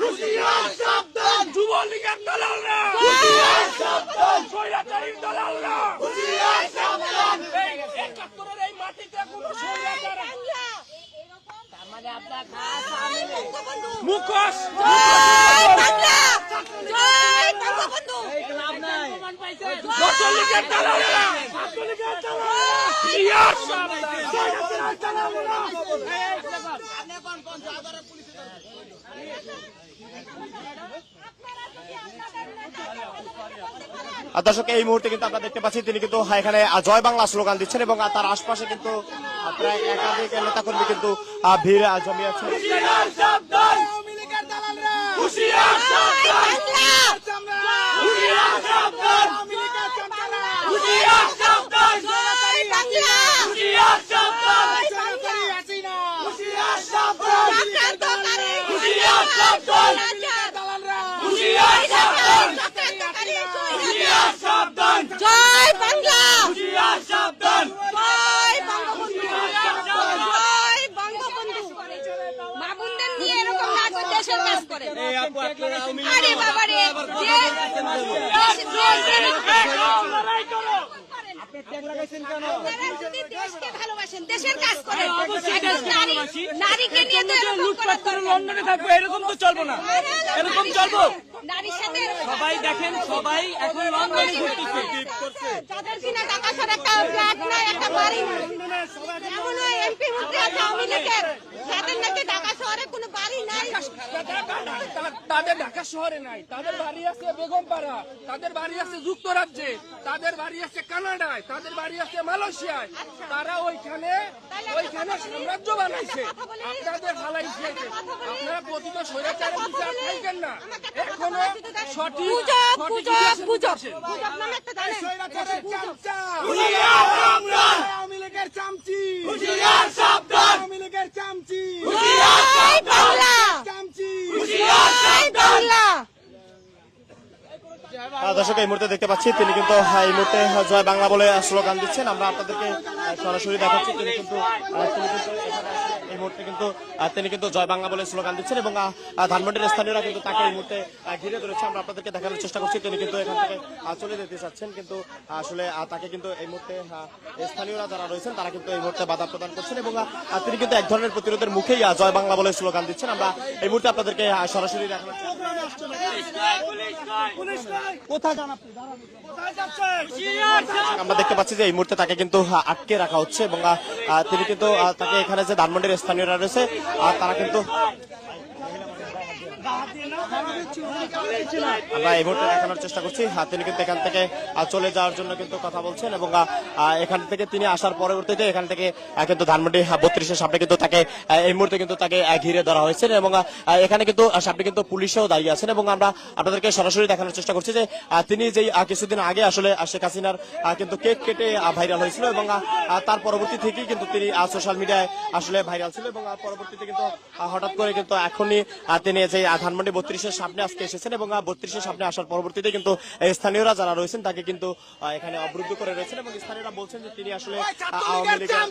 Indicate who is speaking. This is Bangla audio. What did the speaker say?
Speaker 1: হুশিয়ার সাবধান যুবলীগের দালালরা। স্বৈরাচারীর দালালরা। একাত্তরের এই মাটিতে কোনো স্বৈরাচার
Speaker 2: বাংলা বঙ্গবন্ধু
Speaker 1: মুখোশ।
Speaker 2: জয় বাংলা। জয় বঙ্গবন্ধু।
Speaker 3: দর্শক এই মুহূর্তে কিন্তু আমরা দেখতে পাচ্ছি তিনি কিন্তু এখানে জয় বাংলা স্লোগান দিচ্ছেন এবং তার আশপাশে কিন্তু প্রায় একাধিক নেতাকর্মী কিন্তু আহ, ভিড় জমিয়েছে
Speaker 1: হুশিয়ার সাবধান হুশিয়ার সাবধান হুশিয়ার সাবধান হুশিয়ার সাবধান
Speaker 2: জয় বাংলা
Speaker 1: হুশিয়ার সাবধান
Speaker 2: বাংলা
Speaker 1: হুশিয়ার সাবধান
Speaker 2: চক্রান্তকারী
Speaker 1: হুশিয়ার সাবধান হুশিয়ার সাবধান
Speaker 2: চক্রান্তকারী
Speaker 1: হুশিয়ার সাবধান
Speaker 2: জয় বাংলা
Speaker 1: হুশিয়ার সাবধান
Speaker 2: জয় বঙ্গবন্ধু জয় বঙ্গবন্ধু মা বোনদের নিয়ে এরকম না করে দেশের কাজ করে আরে বাবা রে
Speaker 1: করো
Speaker 2: দেশের কাজ করেন নারীকে নিয়ে
Speaker 4: লুটপাট করে লন্ডনে থাকব এরকম তো চলবো না এরকম চলবো
Speaker 2: নারীর সাথে এরকম-
Speaker 4: সবাই দেখেন সবাই এখন লন্ডনে ঘুরতেছে
Speaker 2: যাদের কিনা টাকা ছাড়া একটা ফ্ল্যাট নাই একটা বাড়ি নাই যেমন এমপি মন্ত্রী আছে আওয়ামী লীগের তাদের নাকি ঢাকা শহরে কোনো বাড়ি নাই?
Speaker 1: তাদের ঢাকা শহরে নাই। তাদের বাড়ি আছে বেগমপাড়া তাদের বাড়ি আছে যুক্তরাজ্যে তাদের বাড়ি আছে কানাডায় তাদের বাড়ি আছে মালয়েশিয়ায়। তারা ওইখানে ওইখানে সাম্রাজ্য বানাইছে। আপনাদের ফালাইছে আপনারা প্রতিত স্বৈরাচারের বিচার খাইছেন না। এখনও সঠিক সঠিক
Speaker 2: মানে একটা জানেন
Speaker 1: হুশিয়ার সাবধান হুশিয়ার সাবধান
Speaker 2: জয় বাংলা জয় বাংলা
Speaker 3: আহ, দর্শক, এই মুহূর্তে দেখতে পাচ্ছি তিনি কিন্তু এই মুহূর্তে জয় বাংলা বলে স্লোগান দিচ্ছেন। আমরা আপনাদেরকে সরাসরি দেখাচ্ছি। তিনি কিন্তু এই মুহূর্তে কিন্তু তিনি কিন্তু জয় বাংলা বলে স্লোগান দিচ্ছেন এবং ধানমন্ডির স্থানীয়রা কিন্তু তাকে এই মুহূর্তে ঘিরে ধরেছে। আমরা আপনাদেরকে দেখানোর চেষ্টা করছি তিনি কিন্তু এখান থেকে চলে যেতে চাচ্ছেন। কিন্তু আসলে তাকে কিন্তু এই মুহূর্তে স্থানীয়রা যারা রয়েছেন তারা কিন্তু এই মুহূর্তে বাধা প্রদান করছেন এবং তিনি কিন্তু এক ধরনের প্রতিরোধের মুখেই জয় বাংলা বলে স্লোগান দিচ্ছেন। আমরা এই মুহূর্তে আপনাদেরকে সরাসরি দেখানোর আমরা দেখতে পাচ্ছি যে এই মুহূর্তে তাকে কিন্তু আটকে রাখা হচ্ছে এবং তিনি কিন্তু তাকে এখানে যে ধানমন্ডির স্থানীয়রা রয়েছে আর তারা কিন্তু আমরা এই মুহূর্তে দেখানোর চেষ্টা করছি। তিনি কিন্তু এখান থেকে চলে যাওয়ার জন্য কিন্তু কথা বলছেন এবং এখান থেকে তিনি আসার পরবর্তীতে এখান থেকে কিন্তু ধানমন্ডি বত্রিশের সামনে কিন্তু তাকে এই মুহূর্তে কিন্তু তাকে ঘিরে ধরা হয়েছে এবং এখানে কিন্তু সামনে কিন্তু পুলিশও দাঁড়িয়ে আছেন এবং আমরা আপনাদেরকে সরাসরি দেখানোর চেষ্টা করছি যে তিনি যেই কিছুদিন আগে আসলে শেখ হাসিনার কিন্তু কেক কেটে ভাইরাল হয়েছিল এবং তার পরবর্তী থেকেই কিন্তু তিনি সোশ্যাল মিডিয়ায় আসলে ভাইরাল ছিল এবং পরবর্তীতে কিন্তু হঠাৎ করে কিন্তু এখনই তিনি যে ধানমন্ডি বত্রিশের সামনে আজকে এসেছেন এবং বত্রিশের সামনে আসার পরবর্তীতে কিন্তু স্থানীয়রা যারা রয়েছেন তাকে কিন্তু এখানে অবরুদ্ধ করে রয়েছেন এবং স্থানীয়রা বলছেন যে তিনি আসলে আওয়ামী লীগের